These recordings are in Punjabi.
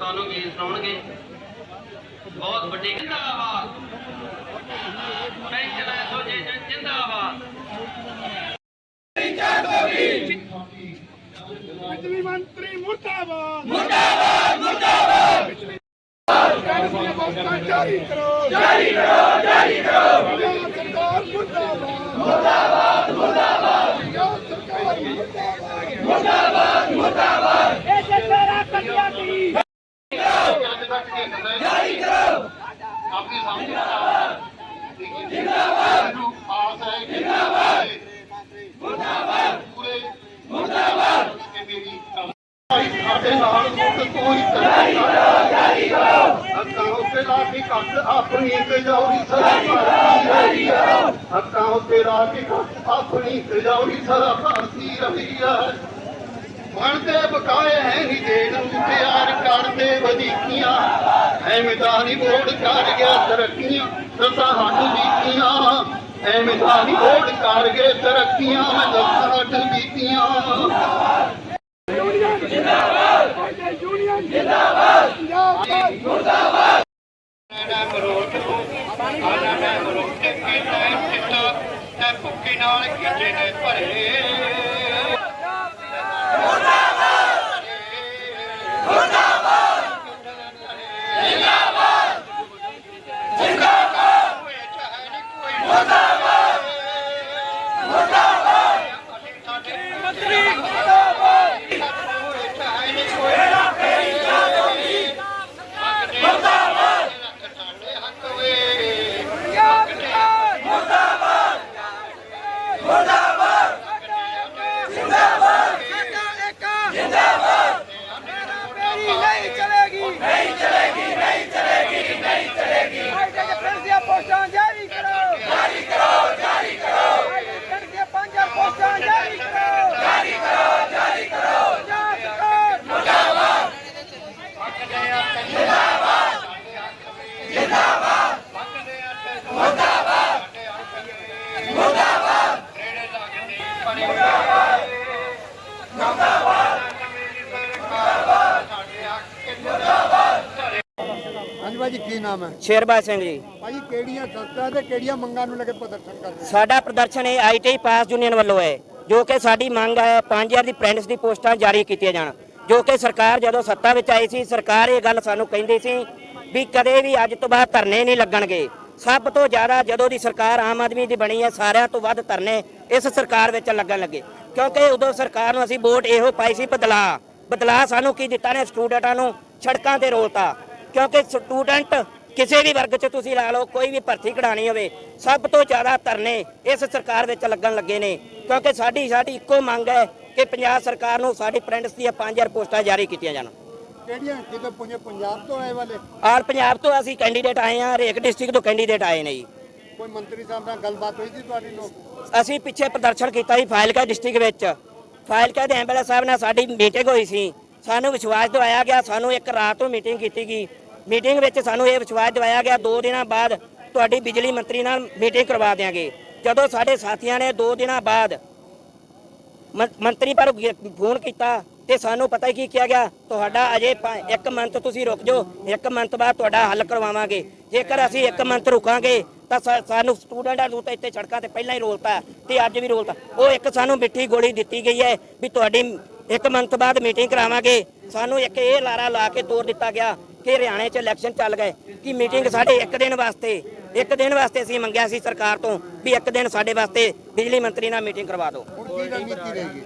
ਤੁਹਾਨੂੰ ਗੀਤ ਸੁਣਾਉਣਗੇ ਬਹੁਤ ਵੱਡੀ ਜਿੰਦਾਬਾਦ ਪੈਂਚਲ ਐਸੋਸੀਏਸ਼ਨ ਜਿੰਦਾਬਾਦ ਬਿਜਲੀ ਮੰਤਰੀ ਮੁਰਦਾਬਾਦ ਮੁਰਦਾਬਾਦ ਮੁਰਦਾਬਾਦ ਜਾਰੀ ਕਰੋ ਜਾਰੀ ਕਰੋ ਜਾਰੀ ਕਰੋ ਪੰਜਾਬ ਸਰਕਾਰ ਮੁਰਦਾਬਾਦ ਮੁਰਦਾਬਾਦ ਮੁਰਦਾਬਾਦ ਪੰਜਾਬ ਸਰਕਾਰ ਮੁਰਦਾਬਾਦ ਇਹ ਤੇਰਾ ਕੱਟਿਆ ਕੀ ਆਪਣੀ ਸਮਝ ਜਿੰਦਾਬਾਦ ਨੂੰ ਆਸ ਹੈ ਜਿੰਦਾਬਾਦ ਮੁਰਦਾਬਾਦ ਪੂਰੇ ਮੁਰਦਾਬਾਦ ਕਿ ਮੇਰੀ ਸਾਡੇ ਨਾਲ ਕੋਈ ਜਾਰੀ ਕਰੋ ਜਾਰੀ ਕਰੋ। ਅੱਖਾਂ ਉੱਤੇ ਲਾ ਕੇ ਕੱਟ ਆਪਣੀ ਤਜੌਰੀ ਸਦਾ ਜਾਰੀ ਕਰੋ। ਅੱਖਾਂ ਉੱਤੇ ਲਾ ਕੇ ਕੱਟ ਆਪਣੀ ਤਜੌਰੀ ਸਦਾ ਭਾਰਤੀ। ਰਹੀਆ ਬਣਦੇ ਬਕਾਏ ਹੈ ਨਹੀਂ ਦੇਣ ਨੂੰ ਤਿਆਰ ਕਰਦੇ ਵਧੀਕੀਆਂ। ਐ ਮੈਦਾਨੀ ਬੋਰਡ ਕਰ ਗਿਆ ਤਰੱਕੀਆਂ ਦਸਾਂ ਹੱਟ ਬੀਤੀਆਂ। ਐ ਮੈਦਾਨੀ ਬੋਰਡ ਕਰ ਗਏ ਤਰੱਕੀਆਂ ਮੈਂ ਦਸਾਂ ਹੱਟ ਬੀਤੀਆਂ। ਯੂਨੀਅਨ ਜਿੰਦਾਬਾਦ ਯੂਨੀਅਨ ਜਿੰਦਾਬਾਦ ਜਿੰਦਾਬਾਦ ਨਾ ਮਰੋਟ ਆਣਾ ਮਰੋਟ ਕੇ ਨਾ ਚਿੱਟਾ ਤੇ ਭੁੱਖੇ ਨਾਲ ਕਿਜੇ ਨੇ ਭਰੇ ਨਹੀਂ ਚਲੇਗੀ ਨਹੀਂ ਚਲੇਗੀ ਨਹੀਂ ਚਲੇਗੀ ਨਹੀਂ ਚਲੇਗੀ ਪਿੰਡ ਦੀਆਂ ਪੋਸਟਾਂ ਜਾਰੀ ਕਰੋ ਜਾਰੀ ਕਰੋ ਜਾਰੀ ਕਰੋ ਪਿੰਡ ਦੀਆਂ ਪੰਜ ਪੋਸਟਾਂ ਜਾਰੀ ਕਰੋ ਜਾਰੀ ਕਰੋ ਜਾਰੀ ਕਰੋ ਮੁਰਦਾਬਾਦ ਹਾਂਜੀ ਭਾਜੀ ਕੀ ਨਾਮ ਹੈ? ਸ਼ੇਰਬਾਜ ਸਿੰਘ ਜੀ। ਭਾਜੀ ਕਿਹੜੀਆਂ ਸੰਸਥਾ ਤੇ ਕਿਹੜੀਆਂ ਮੰਗਾਂ ਨੂੰ ਲੈ ਕੇ ਪ੍ਰਦਰਸ਼ਨ ਕਰਦੇ ਸਾਡਾ ਪ੍ਰਦਰਸ਼ਨ ਇਹ ਆਈਟੀ ਪਾਸ ਯੂਨੀਅਨ ਵੱਲੋਂ ਹੈ ਜੋ ਕਿ ਸਾਡੀ ਮੰਗ ਹੈ 5000 ਦੀ ਪ੍ਰੈਂਟਿਸ ਦੀ ਪੋਸਟਾਂ ਜਾਰੀ ਕੀਤੀਆਂ ਜਾਣ। ਜੋ ਕਿ ਸਰਕਾਰ ਜਦੋਂ ਸੱਤਾ ਵਿੱਚ ਆਈ ਸੀ, ਸਰਕਾਰ ਇਹ ਗੱਲ ਸਾਨੂੰ ਕਹਿੰਦੀ ਸੀ ਵੀ ਕਦੇ ਵੀ ਅੱਜ ਤੋਂ ਬਾਅਦ ਧਰਨੇ ਨਹੀਂ ਲੱਗਣਗੇ। ਸਭ ਤੋਂ ਜ਼ਿਆਦਾ ਜਦੋਂ ਦੀ ਸਰਕਾਰ ਆਮ ਆਦਮੀ ਦੀ ਬਣੀ ਹੈ, ਸਾਰਿਆਂ ਤੋਂ ਵੱਧ ਧਰਨੇ ਇਸ ਸਰਕਾਰ ਵਿੱਚ ਲੱਗਣ ਲੱਗੇ। ਕਿਉਂਕਿ ਉਦੋਂ ਸਰਕਾਰ ਨੂੰ ਅਸੀਂ ਵੋਟ ਇਹੋ ਪਾਈ ਸੀ, ਬਦਲਾ। ਬਦਲਾ ਸਾਨੂੰ ਕੀ ਦਿੱਤਾ ਨੇ? ਸਟੂਡੈਂਟਾਂ ਨੂੰ ਸੜਕਾਂ ਤੇ ਰੋਲਤਾ। ਕਿਉਂਕਿ ਸਟੂਡੈਂਟ ਕਿਸੇ ਵੀ ਵਰਗ 'ਚ ਤੁਸੀਂ ਲਾ ਲਓ, ਕੋਈ ਵੀ ਭਰਤੀ ਕਢਾਣੀ ਹੋਵੇ, ਸਭ ਤੋਂ ਜ਼ਿਆਦਾ ਧਰਨੇ ਇਸ ਸਰਕਾਰ ਵਿੱਚ ਲੱਗਣ ਲੱਗੇ ਨੇ। ਕਿਉਂਕਿ ਸਾਡੀ ਸਾਡੀ ਇੱਕੋ ਮੰਗ ਹੈ ਕਿ ਪੰਜਾਬ ਸਰਕਾਰ ਨੂੰ ਸਾਡੀ ਪ੍ਰਿੰਟਸ ਦੀਆਂ 5000 ਪੋਸਟਾਂ ਜਾਰੀ ਕੀਤੀਆਂ ਜਾਣ। ਕਿਹੜੀਆਂ? ਕਿਤੇ ਪੁੰਜੇ ਪੰਜਾਬ ਤੋਂ ਆਏ ਵਾਲੇ? ਆਲ ਪੰਜਾਬ ਤੋਂ ਅਸੀਂ ਕੈਂਡੀਡੇਟ ਆਏ ਹਾਂ ਹਰੇਕ ਡਿਸਟ੍ਰਿਕਟ ਤੋਂ ਕੈਂਡੀਡੇਟ ਆਏ ਨੇ ਜੀ। ਕੋਈ ਮੰਤਰੀ ਸਾਹਿਬ ਨਾਲ ਗੱਲਬਾਤ ਹੋਈ ਸੀ ਤੁਹਾਡੀ ਨੂੰ ਅਸੀਂ ਪਿੱਛੇ ਪ੍ਰਦਰਸ਼ਨ ਕੀਤਾ ਸੀ ਫਾਇਲਕਾ ਡਿਸਟ੍ਰਿਕਟ ਵਿੱਚ। ਫਾਇਲਕਾ ਦੇ ਐਮਐਲਏ ਸਾਹਿਬ ਨਾਲ ਸਾਡੀ ਮੀਟਿੰਗ ਹੋਈ ਸੀ। ਸਾਨੂੰ ਵਿਸ਼ਵਾਸ ਦਿਵਾਇਆ ਗਿਆ ਸਾਨੂੰ ਇੱਕ ਰਾਤ ਨੂੰ ਮੀਟਿੰਗ ਕੀਤੀ ਗਈ। ਮੀਟਿੰਗ ਵਿੱਚ ਸਾਨੂੰ ਇਹ ਵਿਸ਼ਵਾਸ ਦਿਵਾਇਆ ਗਿਆ ਦੋ ਦਿਨਾਂ ਬਾਅਦ ਤੁਹਾਡੀ ਬਿਜਲੀ ਮੰਤਰੀ ਨਾਲ ਮੀਟਿੰਗ ਕਰਵਾ ਦਿਆਂਗੇ। ਜਦੋਂ ਸਾਡੇ ਸਾਥੀਆਂ ਨੇ ਦੋ ਦਿਨਾਂ ਬਾਅਦ ਮੰ- ਮੰਤਰੀ ਪਰ ਗ- ਫੋਨ ਕੀਤਾ ਤੇ ਸਾਨੂੰ ਪਤਾ ਹੀ ਕੀ ਕਿਹਾ ਗਿਆ, ਤੁਹਾਡਾ ਅਜੇ ਪ- ਇੱਕ ਮੰਥ ਤੁਸੀਂ ਰੁਕ ਜਾਓ, ਇੱਕ ਮੰਥ ਬਾਅਦ ਤੁਹਾਡਾ ਹੱਲ ਕਰਵਾਵਾਂਗੇ। ਜੇਕਰ ਅਸੀਂ ਇੱਕ ਮੰਥ ਰੁਕਾਂਗੇ, ਤਾਂ ਸਾ- ਸਾਨੂੰ ਸਟੂਡੈਂਟਾਂ ਨੂੰ ਤਾਂ ਇੱਥੇ ਸੜਕਾਂ ਤੇ ਪਹਿਲਾਂ ਹੀ ਰੋਲਤਾ ਤੇ ਅੱਜ ਵੀ ਰੋਲਤਾ। ਉਹ ਇੱਕ ਸਾਨੂੰ ਮਿੱਠੀ ਗੋਲੀ ਦਿੱਤੀ ਗਈ ਹੈ ਵੀ ਤੁਹਾਡੀ ਇੱਕ ਮੰਥ ਬਾਅਦ ਮੀਟਿੰਗ ਕਰਾਵਾਂਗੇ। ਸਾਨੂੰ ਇੱਕ ਇਹ ਲਾਰਾ ਲਾ ਕੇ ਤੋਰ ਦਿੱਤਾ ਗਿਆ ਕਿ ਹਰਿਆਣੇ 'ਚ ਇਲੈਕਸ਼ਨ ਚੱਲ ਗਏ, ਕਿ ਮੀਟਿੰਗ ਸਾਡੇ ਇੱਕ ਦਿਨ ਵਾਸਤੇ, ਇੱਕ ਦਿਨ ਵਾਸਤੇ ਅਸੀਂ ਮੰਗਿਆ ਸੀ ਸਰਕਾਰ ਤੋਂ ਵੀ ਇੱਕ ਦਿਨ ਸਾਡੇ ਵਾਸਤੇ ਬਿਜਲੀ ਮੰਤਰੀ ਨਾਲ ਮੀਟਿੰਗ ਕਰਵਾ ਦਿਓ। ਕੀ ਰਣਨੀਤੀ ਰਹੇਗੀ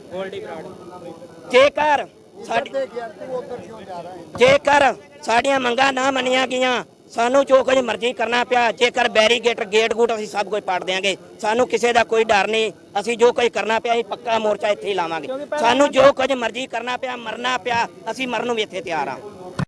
ਜੇਕਰ ਸਾਡੀ ਤੇ ਗਿਆ ਤੂੰ ਉਧਰ ਕਿਉਂ ਜਾ ਰਹਾ ਹੈ? ਜੇਕਰ ਸਾਡੀਆਂ ਮੰਗਾਂ ਨਾ ਮੰਨੀਆਂ ਗਈਆਂ ਸਾਨੂੰ ਜੋ ਕੁਝ ਮਰਜ਼ੀ ਕਰਨਾ ਪਿਆ ਜੇਕਰ ਬੈਰੀਗੇਟ ਗੇਟ ਗੂਟ ਅਸੀਂ ਸਭ ਕੁਝ ਪਾੜ ਦਿਆਂਗੇ। ਸਾਨੂੰ ਕਿਸੇ ਦਾ ਕੋਈ ਡਰ ਨਹੀਂ। ਅਸੀਂ ਜੋ ਕੁਝ ਕਰਨਾ ਪਿਆ ਅਸੀਂ ਪੱਕਾ ਮੋਰਚਾ ਇੱਥੇ ਹੀ ਲਾਵਾਂਗੇ। ਸਾਨੂੰ ਜੋ ਕੁਝ ਮਰਜ਼ੀ ਕਰਨਾ ਪਿਆ ਮਰਨਾ ਪਿਆ ਅਸੀਂ ਮਰਨ ਨੂੰ ਵੀ ਇੱਥੇ ਤਿਆਰ ਹਾਂ।